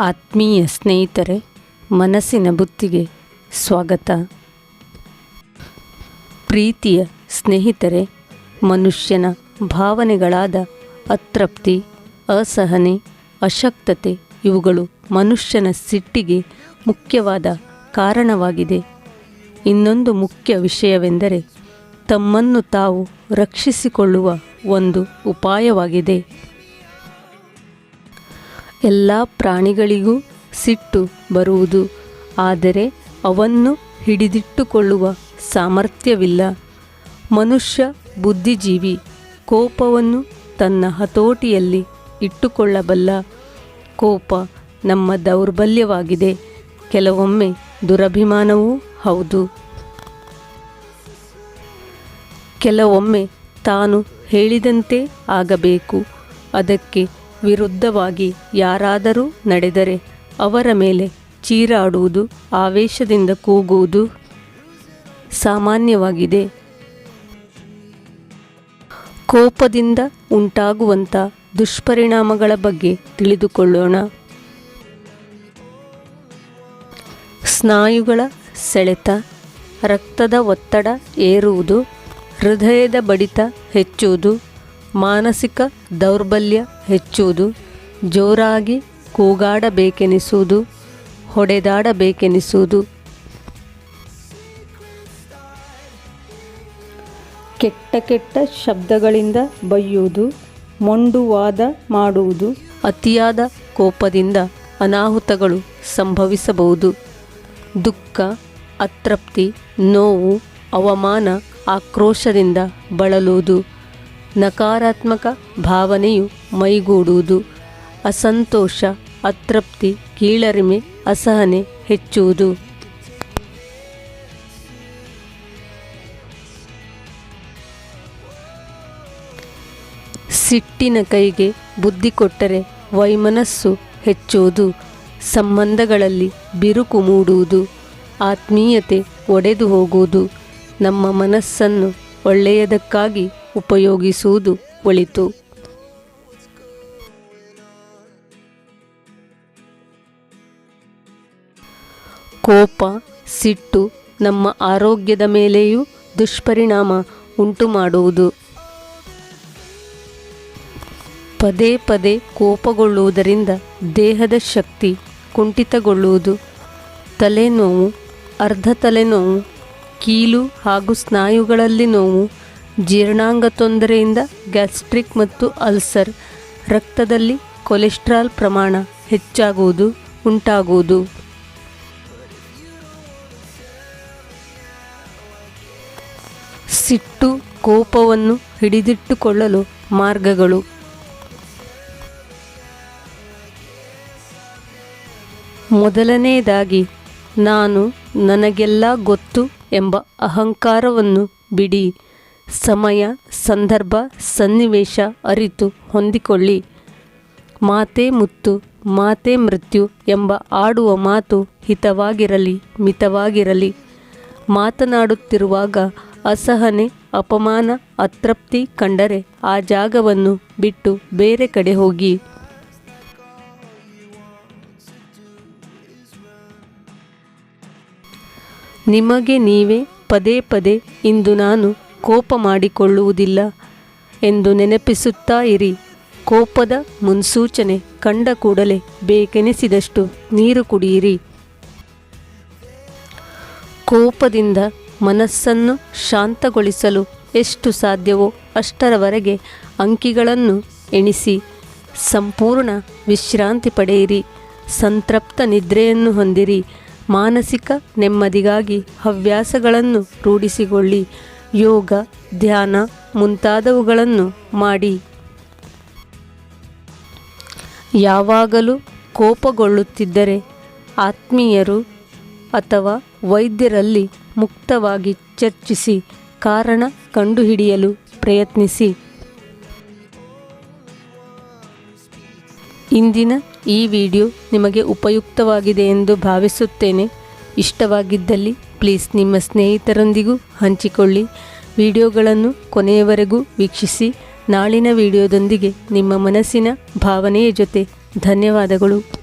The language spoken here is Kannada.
ಆತ್ಮೀಯ ಸ್ನೇಹಿತರೆ, ಮನಸ್ಸಿನ ಬುತ್ತಿಗೆ ಸ್ವಾಗತ. ಪ್ರೀತಿಯ ಸ್ನೇಹಿತರೆ, ಮನುಷ್ಯನ ಭಾವನೆಗಳಾದ ಅತೃಪ್ತಿ, ಅಸಹನೆ, ಅಶಕ್ತತೆ ಇವುಗಳು ಮನುಷ್ಯನ ಸಿಟ್ಟಿಗೆ ಮುಖ್ಯವಾದ ಕಾರಣವಾಗಿದೆ. ಇನ್ನೊಂದು ಮುಖ್ಯ ವಿಷಯವೆಂದರೆ, ತಮ್ಮನ್ನು ತಾವು ರಕ್ಷಿಸಿಕೊಳ್ಳುವ ಒಂದು ಉಪಾಯವಾಗಿದೆ. ಎಲ್ಲ ಪ್ರಾಣಿಗಳಿಗೂ ಸಿಟ್ಟು ಬರುವುದು. ಆದರೆ ಅವನ್ನು ಹಿಡಿದಿಟ್ಟುಕೊಳ್ಳುವ ಸಾಮರ್ಥ್ಯವಿಲ್ಲ. ಮನುಷ್ಯ ಬುದ್ಧಿಜೀವಿ. ಕೋಪವನ್ನು ತನ್ನ ಹತೋಟಿಯಲ್ಲಿ ಇಟ್ಟುಕೊಳ್ಳಬಲ್ಲ. ಕೋಪ ನಮ್ಮ ದೌರ್ಬಲ್ಯವಾಗಿದೆ. ಕೆಲವೊಮ್ಮೆ ದುರಭಿಮಾನವೂ ಹೌದು. ಕೆಲವೊಮ್ಮೆ ತಾನು ಹೇಳಿದಂತೆ ಆಗಬೇಕು. ಅದಕ್ಕೆ ವಿರುದ್ಧವಾಗಿ ಯಾರಾದರೂ ನಡೆದರೆ ಅವರ ಮೇಲೆ ಚೀರಾಡುವುದು ಆವೇಶದಿಂದ ಕೂಗುವುದು ಸಾಮಾನ್ಯವಾಗಿದೆ. ಕೋಪದಿಂದ ಉಂಟಾಗುವಂಥ ದುಷ್ಪರಿಣಾಮಗಳ ಬಗ್ಗೆ ತಿಳಿದುಕೊಳ್ಳೋಣ. ಸ್ನಾಯುಗಳ ಸೆಳೆತ, ರಕ್ತದ ಒತ್ತಡ ಏರುವುದು, ಹೃದಯದ ಬಡಿತ ಹೆಚ್ಚುವುದು. ಮಾನಸಿಕ ದೌರ್ಬಲ್ಯ ಹೆಚ್ಚುವುದು, ಜೋರಾಗಿ ಕೂಗಾಡಬೇಕೆನಿಸುವುದು, ಹೊಡೆದಾಡಬೇಕೆನಿಸುವುದು. ಕೆಟ್ಟ ಕೆಟ್ಟ ಶಬ್ದಗಳಿಂದ ಬೈಯುವುದು ಮೊಂಡುವಾದ ಮಾಡುವುದು, ಅತಿಯಾದ ಕೋಪದಿಂದ ಅನಾಹುತಗಳು ಸಂಭವಿಸಬಹುದು. ದುಃಖ, ಅತೃಪ್ತಿ, ನೋವು, ಅವಮಾನ, ಆಕ್ರೋಶದಿಂದ ಬಳಲುವುದು. ನಕಾರಾತ್ಮಕ ಭಾವನೆಯು ಮೈಗೂಡುವುದು, ಅಸಂತೋಷ, ಅತೃಪ್ತಿ, ಕೀಳರಿಮೆ, ಅಸಹನೆ ಹೆಚ್ಚುವುದು. ಸಿಟ್ಟಿನ ಕೈಗೆ ಬುದ್ಧಿ ಕೊಟ್ಟರೆ ವೈಮನಸ್ಸು ಹೆಚ್ಚುವುದು, ಸಂಬಂಧಗಳಲ್ಲಿ ಬಿರುಕು ಮೂಡುವುದು, ಆತ್ಮೀಯತೆ ಒಡೆದು ಹೋಗುವುದು, ನಮ್ಮ ಮನಸ್ಸನ್ನು ಒಳ್ಳೆಯದಕ್ಕಾಗಿ ಉಪಯೋಗಿಸುವುದು ಒಳಿತು. ಕೋಪ, ಸಿಟ್ಟು ನಮ್ಮ ಆರೋಗ್ಯದ ಮೇಲೆಯೂ ದುಷ್ಪರಿಣಾಮ ಉಂಟು ಮಾಡುವುದು ಪದೇ ಪದೇ ಕೋಪಗೊಳ್ಳುವುದರಿಂದ ದೇಹದ ಶಕ್ತಿ ಕುಂಠಿತಗೊಳ್ಳುವುದು. ತಲೆನೋವು, ಅರ್ಧ ತಲೆನೋವು, ಕೀಲು ಹಾಗೂ ಸ್ನಾಯುಗಳಲ್ಲಿ ನೋವು ಜೀರ್ಣಾಂಗ ತೊಂದರೆಯಿಂದ ಗ್ಯಾಸ್ಟ್ರಿಕ್ ಮತ್ತು ಅಲ್ಸರ್. ರಕ್ತದಲ್ಲಿ ಕೊಲೆಸ್ಟ್ರಾಲ್ ಪ್ರಮಾಣ ಹೆಚ್ಚಾಗುವುದು, ಉಂಟಾಗುವುದು. ಸಿಟ್ಟು ಕೋಪವನ್ನು ಹಿಡಿದಿಟ್ಟುಕೊಳ್ಳಲು ಮಾರ್ಗಗಳು. ಮೊದಲನೆಯದಾಗಿ, ನಾನು ನನಗೆಲ್ಲ ಗೊತ್ತು ಎಂಬ ಅಹಂಕಾರವನ್ನು ಬಿಡಿ. ಸಮಯ, ಸಂದರ್ಭ, ಸನ್ನಿವೇಶ ಅರಿತು ಹೊಂದಿಕೊಳ್ಳಿ. ಮಾತೆ ಮುತ್ತು, ಮಾತೆ ಮೃತ್ಯು ಎಂಬ ಆಡುವ ಮಾತು ಹಿತವಾಗಿರಲಿ, ಮಿತವಾಗಿರಲಿ. ಮಾತನಾಡುತ್ತಿರುವಾಗ ಅಸಹನೆ, ಅಪಮಾನ, ಅತೃಪ್ತಿ ಕಂಡರೆ ಆ ಜಾಗವನ್ನು ಬಿಟ್ಟು ಬೇರೆ ಕಡೆ ಹೋಗಿ. ನಿಮಗೆ ನೀವೇ ಪದೇ ಪದೇ ಇಂದು ನಾನು ಕೋಪ ಮಾಡಿಕೊಳ್ಳುವುದಿಲ್ಲ ಎಂದು ನೆನಪಿಸುತ್ತಾ ಇರಿ. ಕೋಪದ ಮುನ್ಸೂಚನೆ ಕಂಡ ಕೂಡಲೇ ಬೇಕೆನಿಸಿದಷ್ಟು ನೀರು ಕುಡಿಯಿರಿ. ಕೋಪದಿಂದ ಮನಸ್ಸನ್ನು ಶಾಂತಗೊಳಿಸಲು ಎಷ್ಟು ಸಾಧ್ಯವೋ ಅಷ್ಟರವರೆಗೆ ಅಂಕಿಗಳನ್ನು ಎಣಿಸಿ, ಸಂಪೂರ್ಣ ವಿಶ್ರಾಂತಿ ಪಡೆಯಿರಿ. ಸಂತೃಪ್ತ ನಿದ್ರೆಯನ್ನು ಹೊಂದಿರಿ. ಮಾನಸಿಕ ನೆಮ್ಮದಿಗಾಗಿ ಹವ್ಯಾಸಗಳನ್ನು ರೂಢಿಸಿಕೊಳ್ಳಿ. ಯೋಗ, ಧ್ಯಾನ ಮುಂತಾದವುಗಳನ್ನು ಮಾಡಿ. ಯಾವಾಗಲೂ ಕೋಪಗೊಳ್ಳುತ್ತಿದ್ದರೆ ಆತ್ಮೀಯರು ಅಥವಾ ವೈದ್ಯರಲ್ಲಿ ಮುಕ್ತವಾಗಿ ಚರ್ಚಿಸಿ ಕಾರಣ ಕಂಡುಹಿಡಿಯಲು ಪ್ರಯತ್ನಿಸಿ. ಇಂದಿನ ಈ ವಿಡಿಯೋ ನಿಮಗೆ ಉಪಯುಕ್ತವಾಗಿದೆ ಎಂದು ಭಾವಿಸುತ್ತೇನೆ. ಇಷ್ಟವಾಗಿದ್ದಲ್ಲಿ ಪ್ಲೀಸ್ ನಿಮ್ಮ ಸ್ನೇಹಿತರೊಂದಿಗೂ ಹಂಚಿಕೊಳ್ಳಿ. ವಿಡಿಯೋಗಳನ್ನು ಕೊನೆಯವರೆಗೂ ವೀಕ್ಷಿಸಿ. ನಾಳಿನ ವಿಡಿಯೋದೊಂದಿಗೆ ನಿಮ್ಮ ಮನಸ್ಸಿನ ಭಾವನೆಯ ಜೊತೆ. ಧನ್ಯವಾದಗಳು.